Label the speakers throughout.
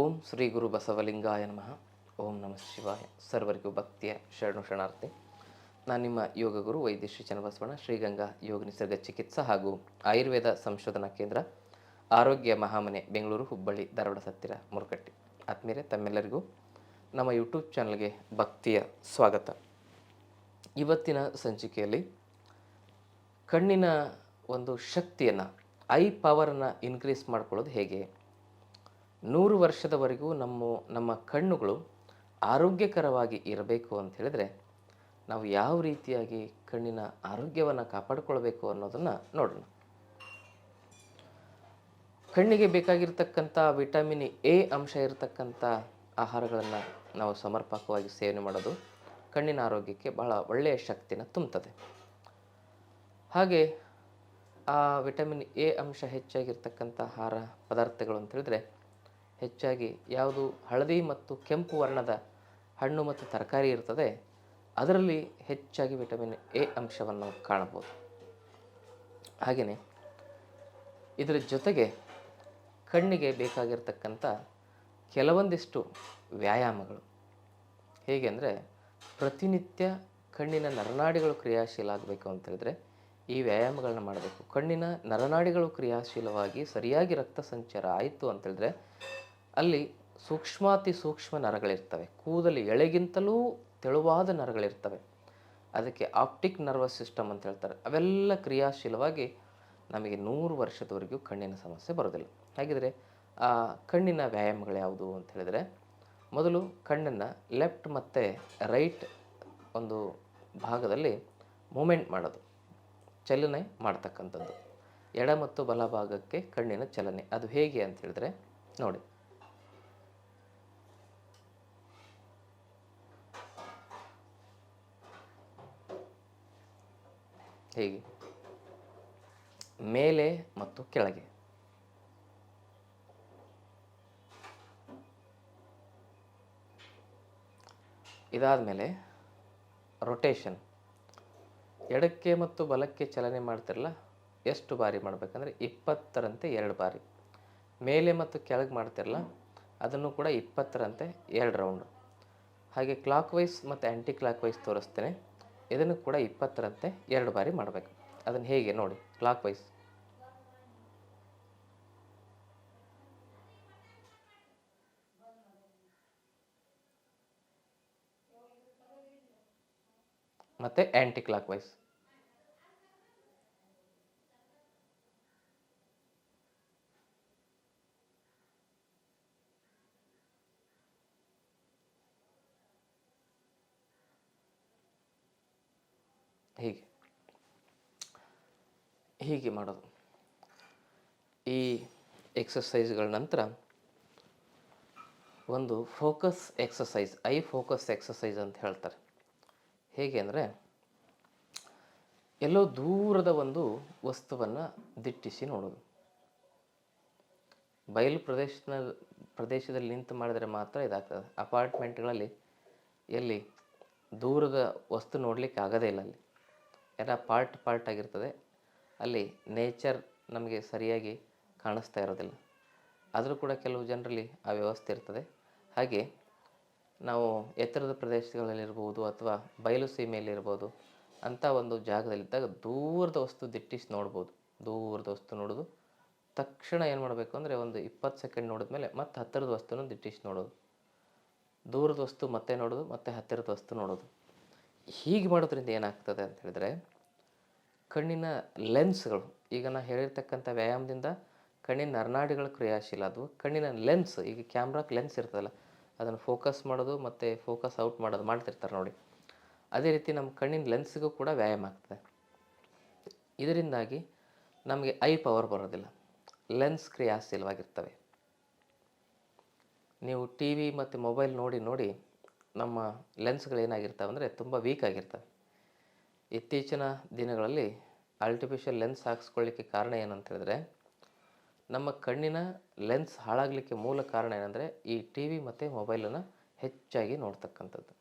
Speaker 1: ಓಂ ಶ್ರೀ ಗುರು ಬಸವಲಿಂಗಾಯ ನಮಃ. ಓಂ ನಮಃ ಶಿವಾಯ. ಸರ್ವರಿಗೂ ಭಕ್ತಿಯ ಶರಣು ಶರಣಾರ್ಥಿ. ನಾನು ನಿಮ್ಮ ಯೋಗ ಗುರು ವೈದ್ಯ ಶ್ರೀ ಚನ್ನಬಸವಣ್ಣ, ಶ್ರೀಗಂಗಾ ಯೋಗ ನಿಸರ್ಗ ಚಿಕಿತ್ಸಾ ಹಾಗೂ ಆಯುರ್ವೇದ ಸಂಶೋಧನಾ ಕೇಂದ್ರ, ಆರೋಗ್ಯ ಮಹಾಮನೆ, ಬೆಂಗಳೂರು, ಹುಬ್ಬಳ್ಳಿ, ಧಾರವಾಡ, ಸತ್ತಿರ ಮುರುಕಟ್ಟಿ ಆದ್ಮೇಲೆ ತಮ್ಮೆಲ್ಲರಿಗೂ ನಮ್ಮ ಯೂಟ್ಯೂಬ್ ಚಾನಲ್ಗೆ ಭಕ್ತಿಯ ಸ್ವಾಗತ. ಇವತ್ತಿನ ಸಂಚಿಕೆಯಲ್ಲಿ ಕಣ್ಣಿನ ಒಂದು ಶಕ್ತಿಯನ್ನು, ಐ ಪವರನ್ನು ಇನ್ಕ್ರೀಸ್ ಮಾಡ್ಕೊಳ್ಳೋದು ಹೇಗೆ? ನೂರು ವರ್ಷದವರೆಗೂ ನಮ್ಮ ನಮ್ಮ ಕಣ್ಣುಗಳು ಆರೋಗ್ಯಕರವಾಗಿ ಇರಬೇಕು ಅಂತ ಹೇಳಿದ್ರೆ ನಾವು ಯಾವ ರೀತಿಯಾಗಿ ಕಣ್ಣಿನ ಆರೋಗ್ಯವನ್ನು ಕಾಪಾಡಿಕೊಳ್ಬೇಕು ಅನ್ನೋದನ್ನು ನೋಡೋಣ. ಕಣ್ಣಿಗೆ ಬೇಕಾಗಿರ್ತಕ್ಕಂಥ ವಿಟಮಿನ್ ಎ ಅಂಶ ಇರತಕ್ಕಂಥ ಆಹಾರಗಳನ್ನು ನಾವು ಸಮರ್ಪಕವಾಗಿ ಸೇವನೆ ಮಾಡೋದು ಕಣ್ಣಿನ ಆರೋಗ್ಯಕ್ಕೆ ಬಹಳ ಒಳ್ಳೆಯ ಶಕ್ತಿನ ತುಂಬುತ್ತದೆ. ಹಾಗೆ ಆ ವಿಟಮಿನ್ ಎ ಅಂಶ ಹೆಚ್ಚಾಗಿರ್ತಕ್ಕಂಥ ಆಹಾರ ಪದಾರ್ಥಗಳು ಅಂತ ಹೇಳಿದ್ರೆ ಹೆಚ್ಚಾಗಿ ಯಾವುದು ಹಳದಿ ಮತ್ತು ಕೆಂಪು ವರ್ಣದ ಹಣ್ಣು ಮತ್ತು ತರಕಾರಿ ಇರ್ತದೆ. ಅದರಲ್ಲಿ ಹೆಚ್ಚಾಗಿ ವಿಟಮಿನ್ ಎ ಅಂಶವನ್ನು ಕಾಣಬಹುದು. ಹಾಗೆಯೇ ಇದರ ಜೊತೆಗೆ ಕಣ್ಣಿಗೆ ಬೇಕಾಗಿರ್ತಕ್ಕಂಥ ಕೆಲವೊಂದಿಷ್ಟು ವ್ಯಾಯಾಮಗಳು. ಹೇಗೆ ಅಂದರೆ ಪ್ರತಿನಿತ್ಯ ಕಣ್ಣಿನ ನರನಾಡಿಗಳು ಕ್ರಿಯಾಶೀಲ ಆಗಬೇಕು ಅಂತ ಹೇಳಿದ್ರೆ ಈ ವ್ಯಾಯಾಮಗಳನ್ನ ಮಾಡಬೇಕು. ಕಣ್ಣಿನ ನರನಾಡಿಗಳು ಕ್ರಿಯಾಶೀಲವಾಗಿ ಸರಿಯಾಗಿ ರಕ್ತ ಸಂಚಾರ ಆಯಿತು ಅಂತ ಹೇಳಿದ್ರೆ ಅಲ್ಲಿ ಸೂಕ್ಷ್ಮಾತಿ ಸೂಕ್ಷ್ಮ ನರಗಳಿರ್ತವೆ. ಕೂದಲು ಎಳೆಗಿಂತಲೂ ತೆಳುವಾದ ನರಗಳಿರ್ತವೆ. ಅದಕ್ಕೆ ಆಪ್ಟಿಕ್ ನರ್ವಸ್ ಸಿಸ್ಟಮ್ ಅಂತ ಹೇಳ್ತಾರೆ. ಅವೆಲ್ಲ ಕ್ರಿಯಾಶೀಲವಾಗಿ ನಮಗೆ ನೂರು ವರ್ಷದವರೆಗೂ ಕಣ್ಣಿನ ಸಮಸ್ಯೆ ಬರೋದಿಲ್ಲ. ಹಾಗಿದ್ರೆ, ಆ ಕಣ್ಣಿನ ವ್ಯಾಯಾಮಗಳು ಯಾವುದು ಅಂತ ಹೇಳಿದರೆ, ಮೊದಲು ಕಣ್ಣನ್ನು ಲೆಫ್ಟ್ ಮತ್ತು ರೈಟ್ ಒಂದು ಭಾಗದಲ್ಲಿ ಮೂಮೆಂಟ್ ಮಾಡೋದು. ಚಲನೆ ಮಾಡ್ತಕ್ಕಂಥದ್ದು. ಎಡ ಮತ್ತು ಬಲ ಭಾಗಕ್ಕೆ ಕಣ್ಣಿನ ಚಲನೆ. ಅದು ಹೇಗೆ ಅಂತ ಹೇಳಿದ್ರೆ, ನೋಡಿ. ಹೇಗೆ? ಮೇಲೆ ಮತ್ತು ಕೆಳಗೆ. ಇದಾದ ಮೇಲೆ ರೊಟೇಷನ್ ಎಡಕ್ಕೆ ಮತ್ತು ಬಲಕ್ಕೆ ಚಲನೆ ಮಾಡ್ತಿರಲ್ಲ, ಎಷ್ಟು ಬಾರಿ ಮಾಡಬೇಕಂದ್ರೆ ಇಪ್ಪತ್ತರಂತೆ ಎರಡು ಬಾರಿ. ಮೇಲೆ ಮತ್ತು ಕೆಳಗೆ ಮಾಡ್ತಿರಲ್ಲ, ಅದನ್ನು ಕೂಡ ಇಪ್ಪತ್ತರಂತೆ ಎರಡು ರೌಂಡು ಹಾಗೆ ಕ್ಲಾಕ್ ವೈಸ್ ಮತ್ತು ಆ್ಯಂಟಿ ಕ್ಲಾಕ್ ವೈಸ್ ತೋರಿಸ್ತೇನೆ. ಇದನ್ನು ಕೂಡ ಇಪ್ಪತ್ತರಂತೆ ಎರಡು ಬಾರಿ ಮಾಡಬೇಕು. ಅದನ್ನು ಹೇಗೆ ನೋಡಿ ಕ್ಲಾಕ್ ವೈಸ್ ಮತ್ತು ಆ್ಯಂಟಿ ಕ್ಲಾಕ್ ವೈಸ್ ಹೀಗೆ ಹೀಗೆ ಮಾಡೋದು. ಈ ಎಕ್ಸಸೈಸ್ಗಳ ನಂತರ ಒಂದು focus exercise eye focus exercise ಅಂತ ಹೇಳ್ತಾರೆ. ಹೇಗೆ ಅಂದರೆ ಎಲ್ಲೋ ದೂರದ ಒಂದು ವಸ್ತುವನ್ನು ದಿಟ್ಟಿಸಿ ನೋಡೋದು. ಬಯಲು ಪ್ರದೇಶದ ಪ್ರದೇಶದಲ್ಲಿ ನಿಂತು ಮಾಡಿದರೆ ಮಾತ್ರ ಇದಾಗ್ತದೆ. ಅಪಾರ್ಟ್ಮೆಂಟ್ಗಳಲ್ಲಿ ಎಲ್ಲಿ ದೂರದ ವಸ್ತು ನೋಡಲಿಕ್ಕೆ ಆಗೋದೇ ಇಲ್ಲ ಅಲ್ಲಿ. ಎಲ್ಲ ಪಾರ್ಟ್ ಪಾರ್ಟ್ ಆಗಿರ್ತದೆ. ಅಲ್ಲಿ ನೇಚರ್ ನಮಗೆ ಸರಿಯಾಗಿ ಕಾಣಿಸ್ತಾ ಇರೋದಿಲ್ಲ. ಆದರೂ ಕೂಡ ಕೆಲವು ಜನರಲ್ಲಿ ಆ ವ್ಯವಸ್ಥೆ ಇರ್ತದೆ. ಹಾಗೆ ನಾವು ಎತ್ತರದ ಪ್ರದೇಶಗಳಲ್ಲಿರ್ಬೋದು ಅಥವಾ ಬಯಲು ಸೀಮೆಯಲ್ಲಿರ್ಬೋದು ಅಂಥ ಒಂದು ಜಾಗದಲ್ಲಿದ್ದಾಗ ದೂರದ ವಸ್ತು ದಿಟ್ಟಿಸಿ ನೋಡ್ಬೋದು. ದೂರದ ವಸ್ತು ನೋಡೋದು, ತಕ್ಷಣ ಏನು ಮಾಡಬೇಕು ಅಂದರೆ ಒಂದು ಇಪ್ಪತ್ತು ಸೆಕೆಂಡ್ ನೋಡಿದ ಮೇಲೆ ಮತ್ತೆ ಹತ್ತಿರದ ವಸ್ತುನ ದಿಟ್ಟಿಸಿ ನೋಡೋದು. ದೂರದ ವಸ್ತು ಮತ್ತೆ ನೋಡೋದು, ಮತ್ತೆ ಹತ್ತಿರದ ವಸ್ತು ನೋಡೋದು. ಹೀಗೆ ಮಾಡೋದ್ರಿಂದ ಏನಾಗ್ತದೆ ಅಂತ ಹೇಳಿದ್ರೆ ಕಣ್ಣಿನ ಲೆನ್ಸ್ಗಳು ಈಗ ನಾನು ಹೇಳಿರ್ತಕ್ಕಂಥ ವ್ಯಾಯಾಮದಿಂದ ಕಣ್ಣಿನ ನರನಾಡಿಗಳು ಕ್ರಿಯಾಶೀಲ ಅದು ಕಣ್ಣಿನ ಲೆನ್ಸ್ ಈಗ ಕ್ಯಾಮ್ರಾಕ್ಕೆ ಲೆನ್ಸ್ ಇರ್ತದಲ್ಲ, ಅದನ್ನು ಫೋಕಸ್ ಮಾಡೋದು ಮತ್ತು ಫೋಕಸ್ ಔಟ್ ಮಾಡೋದು ಮಾಡ್ತಿರ್ತಾರೆ ನೋಡಿ. ಅದೇ ರೀತಿ ನಮ್ಮ ಕಣ್ಣಿನ ಲೆನ್ಸ್ಗೂ ಕೂಡ ವ್ಯಾಯಾಮ ಆಗ್ತದೆ. ಇದರಿಂದಾಗಿ ನಮಗೆ ಐ ಪವರ್ ಬರೋದಿಲ್ಲ. ಲೆನ್ಸ್ ಕ್ರಿಯಾಶೀಲವಾಗಿರ್ತವೆ. ನೀವು ಟಿ ವಿ ಮತ್ತು ಮೊಬೈಲ್ ನೋಡಿ ನೋಡಿ ನಮ್ಮ ಲೆನ್ಸ್ಗಳು ಏನಾಗಿರ್ತವೆ ಅಂದರೆ ತುಂಬ ವೀಕ್ ಆಗಿರ್ತವೆ. ಇತ್ತೀಚಿನ ದಿನಗಳಲ್ಲಿ ಆರ್ಟಿಫಿಷಿಯಲ್ ಲೆನ್ಸ್ ಹಾಕ್ಸ್ಕೊಳ್ಳಿಕ್ಕೆ ಕಾರಣ ಏನಂತ ಹೇಳಿದ್ರೆ, ನಮ್ಮ ಕಣ್ಣಿನ ಲೆನ್ಸ್ ಹಾಳಾಗಲಿಕ್ಕೆ ಮೂಲ ಕಾರಣ ಏನಂದರೆ ಈ ಟಿ ವಿ ಮತ್ತು ಮೊಬೈಲನ್ನು ಹೆಚ್ಚಾಗಿ ನೋಡ್ತಕ್ಕಂಥದ್ದು.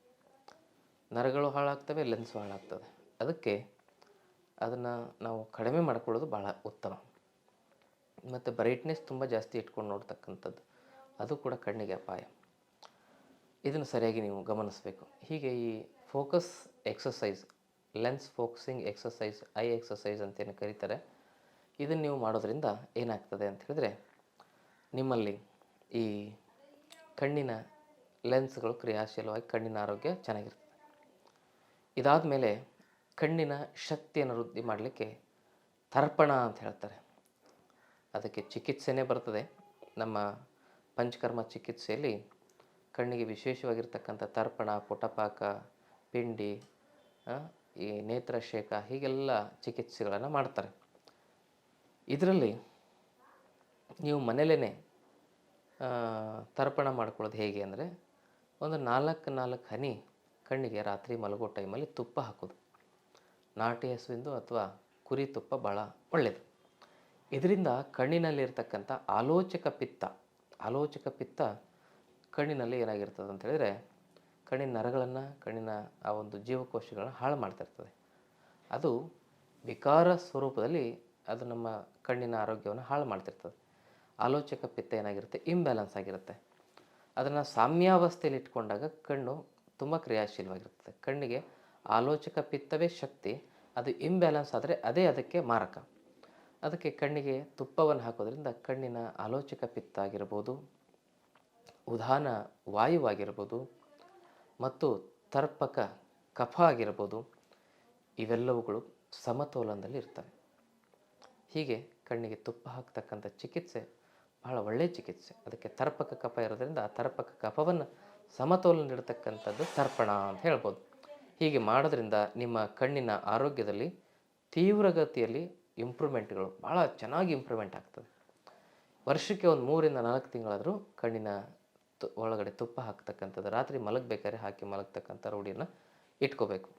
Speaker 1: ನರಗಳು ಹಾಳಾಗ್ತವೆ ಲೆನ್ಸು ಹಾಳಾಗ್ತದೆ ಅದಕ್ಕೆ ಅದನ್ನು ನಾವು ಕಡಿಮೆ ಮಾಡ್ಕೊಳ್ಳೋದು ಭಾಳ ಉತ್ತಮ. ಮತ್ತು ಬ್ರೈಟ್ನೆಸ್ ತುಂಬ ಜಾಸ್ತಿ ಇಟ್ಕೊಂಡು ನೋಡ್ತಕ್ಕಂಥದ್ದು, ಅದು ಕೂಡ ಕಣ್ಣಿಗೆ ಅಪಾಯ. ಇದನ್ನು ಸರಿಯಾಗಿ ನೀವು ಗಮನಿಸಬೇಕು. ಹೀಗೆ ಈ focus exercise lens focusing exercise eye exercise ಅಂತೇನು ಕರೀತಾರೆ. ಇದನ್ನು ನೀವು ಮಾಡೋದ್ರಿಂದ ಏನಾಗ್ತದೆ ಅಂತ ಹೇಳಿದ್ರೆ, ನಿಮ್ಮಲ್ಲಿ ಈ ಕಣ್ಣಿನ ಲೆನ್ಸ್ಗಳು ಕ್ರಿಯಾಶೀಲವಾಗಿ ಕಣ್ಣಿನ ಆರೋಗ್ಯ ಚೆನ್ನಾಗಿರ್ತದೆ. ಇದಾದ ಮೇಲೆ ಕಣ್ಣಿನ ಶಕ್ತಿಯನ್ನು ವೃದ್ಧಿ ಮಾಡಲಿಕ್ಕೆ ತರ್ಪಣ ಅಂತ ಹೇಳ್ತಾರೆ. ಅದಕ್ಕೆ ಚಿಕಿತ್ಸೆನೇ ಬರ್ತದೆ. ನಮ್ಮ ಪಂಚಕರ್ಮ ಚಿಕಿತ್ಸೆಯಲ್ಲಿ ಕಣ್ಣಿಗೆ ವಿಶೇಷವಾಗಿರ್ತಕ್ಕಂಥ ತರ್ಪಣ, ಪುಟಪಾಕ, ಪಿಂಡಿ ಈ ನೇತ್ರಶೇಕ ಹೀಗೆಲ್ಲ ಚಿಕಿತ್ಸೆಗಳನ್ನು ಮಾಡ್ತಾರೆ. ಇದರಲ್ಲಿ ನೀವು ಮನೇಲೇ ತರ್ಪಣ ಮಾಡ್ಕೊಳ್ಳೋದು ಹೇಗೆ ಅಂದರೆ, ಒಂದು ನಾಲ್ಕು ನಾಲ್ಕು ಹನಿ ಕಣ್ಣಿಗೆ ರಾತ್ರಿ ಮಲಗೋ ಟೈಮಲ್ಲಿ ತುಪ್ಪ ಹಾಕೋದು. ನಾಟಿ ಹಸುವಿಂದು ಅಥವಾ ಕುರಿ ತುಪ್ಪ ಭಾಳ ಒಳ್ಳೆಯದು ಇದರಿಂದ ಕಣ್ಣಿನಲ್ಲಿರ್ತಕ್ಕಂಥ ಆಲೋಚಕ ಪಿತ್ತ ಆಲೋಚಕ ಪಿತ್ತ ಕಣ್ಣಿನಲ್ಲಿ ಏನಾಗಿರ್ತದೆ ಅಂತ ಹೇಳಿದರೆ ಕಣ್ಣಿನ ನರಗಳನ್ನು, ಕಣ್ಣಿನ ಆ ಒಂದು ಜೀವಕೋಶಗಳನ್ನು ಹಾಳು ಮಾಡ್ತಿರ್ತದೆ ಅದು ವಿಕಾರ ಸ್ವರೂಪದಲ್ಲಿ ಅದು ನಮ್ಮ ಕಣ್ಣಿನ ಆರೋಗ್ಯವನ್ನು ಹಾಳು ಮಾಡ್ತಿರ್ತದೆ ಆಲೋಚಕ ಪಿತ್ತ ಏನಾಗಿರುತ್ತೆ? ಇಂಬ್ಯಾಲೆನ್ಸ್ ಆಗಿರುತ್ತೆ. ಅದನ್ನು ಸಾಮ್ಯಾವಸ್ಥೆಯಲ್ಲಿ ಇಟ್ಕೊಂಡಾಗ ಕಣ್ಣು ತುಂಬ ಕ್ರಿಯಾಶೀಲವಾಗಿರ್ತದೆ. ಕಣ್ಣಿಗೆ ಆಲೋಚಕ ಪಿತ್ತವೇ ಶಕ್ತಿ, ಅದು ಇಂಬ್ಯಾಲೆನ್ಸ್ ಆದರೆ ಅದೇ ಅದಕ್ಕೆ ಮಾರಕ. ಅದಕ್ಕೆ ಕಣ್ಣಿಗೆ ತುಪ್ಪವನ್ನು ಹಾಕೋದ್ರಿಂದ ಕಣ್ಣಿನ ಆಲೋಚಕ ಪಿತ್ತ ಆಗಿರ್ಬೋದು ಉದಾನ ವಾಯುವಾಗಿರ್ಬೋದು ಮತ್ತು ತರ್ಪಕ ಕಫ ಆಗಿರ್ಬೋದು, ಇವೆಲ್ಲವುಗಳು ಸಮತೋಲನದಲ್ಲಿ ಇರ್ತವೆ. ಹೀಗೆ ಕಣ್ಣಿಗೆ ತುಪ್ಪ ಹಾಕ್ತಕ್ಕಂಥ ಚಿಕಿತ್ಸೆ ಬಹಳ ಒಳ್ಳೆಯ ಚಿಕಿತ್ಸೆ. ಅದಕ್ಕೆ ತರ್ಪಕ ಕಫ ಇರೋದ್ರಿಂದ ಆ ತರ್ಪಕ ಕಫವನ್ನು ಸಮತೋಲನದಲ್ಲಿಡ್ತಕ್ಕಂಥದ್ದು ತರ್ಪಣ ಅಂತ ಹೇಳ್ಬೋದು. ಹೀಗೆ ಮಾಡೋದ್ರಿಂದ ನಿಮ್ಮ ಕಣ್ಣಿನ ಆರೋಗ್ಯದಲ್ಲಿ ತೀವ್ರಗತಿಯಲ್ಲಿ ಇಂಪ್ರೂವ್ಮೆಂಟ್ಗಳು ಭಾಳ ಚೆನ್ನಾಗಿ ಇಂಪ್ರೂವ್ಮೆಂಟ್ ಆಗ್ತದೆ. ವರ್ಷಕ್ಕೆ ಒಂದು ಮೂರಿಂದ ನಾಲ್ಕು ತಿಂಗಳಾದರೂ ಕಣ್ಣಿನ ಒಳಗಡೆ ತುಪ್ಪ ಹಾಕ್ತಕ್ಕಂಥದ್ದು, ರಾತ್ರಿ ಮಲಗಬೇಕಾದ್ರೆ ಹಾಕಿ ಮಲಗ್ತಕ್ಕಂಥ ರೂಢಿಯನ್ನು ಇಟ್ಕೋಬೇಕು.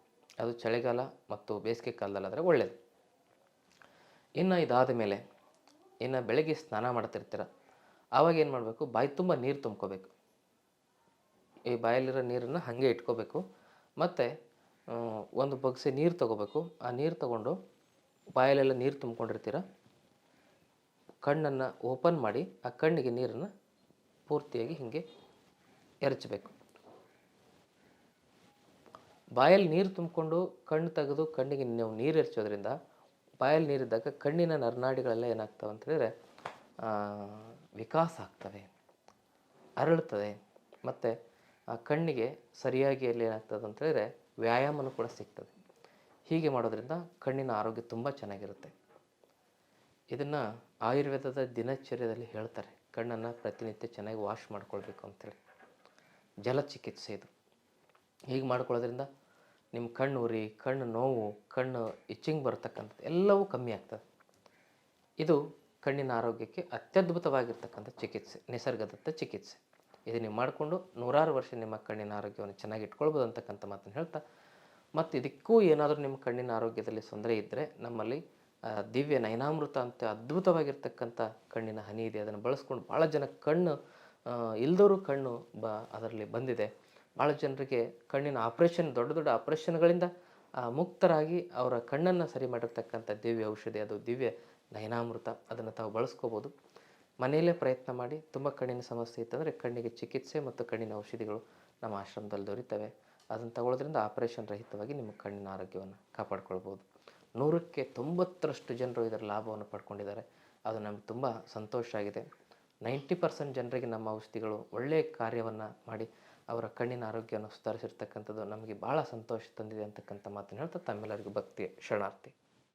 Speaker 1: ಅದು ಚಳಿಗಾಲ ಮತ್ತು ಬೇಸಿಗೆ ಕಾಲದಲ್ಲಾದರೆ ಒಳ್ಳೆಯದು ಇನ್ನು ಇದಾದ ಮೇಲೆ, ಇನ್ನು ಬೆಳಗ್ಗೆ ಸ್ನಾನ ಮಾಡ್ತಿರ್ತೀರ, ಆವಾಗ ಏನು ಮಾಡಬೇಕು? ಬಾಯಿ ತುಂಬ ನೀರು ತುಂಬ್ಕೋಬೇಕು. ಈ ಬಾಯಲ್ಲಿರೋ ನೀರನ್ನು ಹಾಗೆ ಇಟ್ಕೋಬೇಕು. ಮತ್ತು ಒಂದು ಬಗ್ಸೆ ನೀರು ತಗೋಬೇಕು. ಆ ನೀರು ತಗೊಂಡು ಬಾಯಲ್ಲೆಲ್ಲ ನೀರು ತುಂಬ್ಕೊಂಡಿರ್ತೀರ, ಕಣ್ಣನ್ನು ಓಪನ್ ಮಾಡಿ ಆ ಕಣ್ಣಿಗೆ ನೀರನ್ನು ಪೂರ್ತಿಯಾಗಿ ಹೀಗೆ ಎರಚಬೇಕು. ಬಾಯಲ್ಲಿ ನೀರು ತುಂಬಿಕೊಂಡು ಕಣ್ಣು ತೆಗೆದು ಕಣ್ಣಿಗೆ ನೀವು ನೀರು ಎರಚೋದ್ರಿಂದ ಬಾಯಲ್ಲಿ ನೀರಿದ್ದಾಗ ಕಣ್ಣಿನ ನರನಾಡಿಗಳೆಲ್ಲ ಏನಾಗ್ತವೆ ಅಂತ ವಿಕಾಸ ಆಗ್ತವೆ, ಅರಳುತ್ತದೆ. ಮತ್ತು ಆ ಕಣ್ಣಿಗೆ ಸರಿಯಾಗಿ ಅಲ್ಲಿ ಏನಾಗ್ತದೆ ಅಂತ ಹೇಳಿದ್ರೆ ವ್ಯಾಯಾಮನೂ ಕೂಡ ಸಿಗ್ತದೆ. ಹೀಗೆ ಮಾಡೋದ್ರಿಂದ ಕಣ್ಣಿನ ಆರೋಗ್ಯ ತುಂಬ ಚೆನ್ನಾಗಿರುತ್ತೆ. ಇದನ್ನು ಆಯುರ್ವೇದದ ದಿನಚರ್ಯದಲ್ಲಿ ಹೇಳ್ತಾರೆ. ಕಣ್ಣನ್ನು ಪ್ರತಿನಿತ್ಯ ಚೆನ್ನಾಗಿ ವಾಶ್ ಮಾಡ್ಕೊಳ್ಬೇಕು ಜಲ ಚಿಕಿತ್ಸೆ ಇದು. ಹೀಗೆ ಮಾಡ್ಕೊಳ್ಳೋದ್ರಿಂದ ನಿಮ್ಮ ಕಣ್ಣು ಉರಿ, ಕಣ್ಣು ನೋವು, ಕಣ್ಣು ಇಚ್ಚಿಂಗ್ ಬರ್ತಕ್ಕಂಥದ್ದು ಎಲ್ಲವೂ ಕಮ್ಮಿ ಆಗ್ತದೆ. ಇದು ಕಣ್ಣಿನ ಆರೋಗ್ಯಕ್ಕೆ ಅತ್ಯದ್ಭುತವಾಗಿರ್ತಕ್ಕಂಥ ಚಿಕಿತ್ಸೆ, ನಿಸರ್ಗದತ್ತ ಚಿಕಿತ್ಸೆ. ಇದು ನೀವು ಮಾಡಿಕೊಂಡು ನೂರಾರು ವರ್ಷ ನಿಮ್ಮ ಕಣ್ಣಿನ ಆರೋಗ್ಯವನ್ನು ಚೆನ್ನಾಗಿ ಇಟ್ಕೊಳ್ಬೋದು ಅಂತಕ್ಕಂಥ ಮಾತನ್ನು ಹೇಳ್ತಾ, ಮತ್ತು ಇದಕ್ಕೂ ಏನಾದರೂ ನಿಮ್ಮ ಕಣ್ಣಿನ ಆರೋಗ್ಯದಲ್ಲಿ ತೊಂದರೆ ಇದ್ದರೆ ನಮ್ಮಲ್ಲಿ ದಿವ್ಯ ನಯನಾಮೃತ ಅಂತ ಅದ್ಭುತವಾಗಿರ್ತಕ್ಕಂಥ ಕಣ್ಣಿನ ಹನಿ ಇದೆ. ಅದನ್ನು ಬಳಸ್ಕೊಂಡು ಭಾಳ ಜನ ಕಣ್ಣು ಇಲ್ದವರು ಕಣ್ಣು ಬ, ಅದರಲ್ಲಿ ಬಂದಿದೆ. ಭಾಳ ಜನರಿಗೆ ಕಣ್ಣಿನ ಆಪ್ರೇಷನ್, ದೊಡ್ಡ ದೊಡ್ಡ ಆಪ್ರೇಷನ್ಗಳಿಂದ ಮುಕ್ತರಾಗಿ ಅವರ ಕಣ್ಣನ್ನು ಸರಿ ಮಾಡಿರ್ತಕ್ಕಂಥ ದಿವ್ಯ ಔಷಧಿ ಅದು ದಿವ್ಯ ನಯನಾಮೃತ. ಅದನ್ನು ತಾವು ಬಳಸ್ಕೋಬೋದು. ಮನೆಯಲ್ಲೇ ಪ್ರಯತ್ನ ಮಾಡಿ, ತುಂಬ ಕಣ್ಣಿನ ಸಮಸ್ಯೆ ಇತ್ತಂದರೆ ಕಣ್ಣಿಗೆ ಚಿಕಿತ್ಸೆ ಮತ್ತು ಕಣ್ಣಿನ ಔಷಧಿಗಳು ನಮ್ಮ ಆಶ್ರಮದಲ್ಲಿ ದೊರೀತವೆ. ಅದನ್ನು ತಗೊಳ್ಳೋದ್ರಿಂದ ಆಪರೇಷನ್ ರಹಿತವಾಗಿ ನಿಮ್ಮ ಕಣ್ಣಿನ ಆರೋಗ್ಯವನ್ನು ಕಾಪಾಡ್ಕೊಳ್ಬೋದು. ನೂರಕ್ಕೆ ತೊಂಬತ್ತರಷ್ಟು ಜನರು ಇದರ ಲಾಭವನ್ನು ಪಡ್ಕೊಂಡಿದ್ದಾರೆ. ಅದು ನಮ್ಗೆ ತುಂಬ ಸಂತೋಷ ಆಗಿದೆ. ನೈಂಟಿ ಪರ್ಸೆಂಟ್ ಜನರಿಗೆ ನಮ್ಮ ಔಷಧಿಗಳು ಒಳ್ಳೆಯ ಕಾರ್ಯವನ್ನು ಮಾಡಿ ಅವರ ಕಣ್ಣಿನ ಆರೋಗ್ಯವನ್ನು ಸುಧಾರಿಸಿರ್ತಕ್ಕಂಥದ್ದು ನಮಗೆ ಭಾಳ ಸಂತೋಷ ತಂದಿದೆ ಅಂತಕ್ಕಂಥ ಮಾತನ್ನು ಹೇಳ್ತಾ ತಮ್ಮೆಲ್ಲರಿಗೂ ಭಕ್ತಿ ಶರಣಾರ್ಥಿ.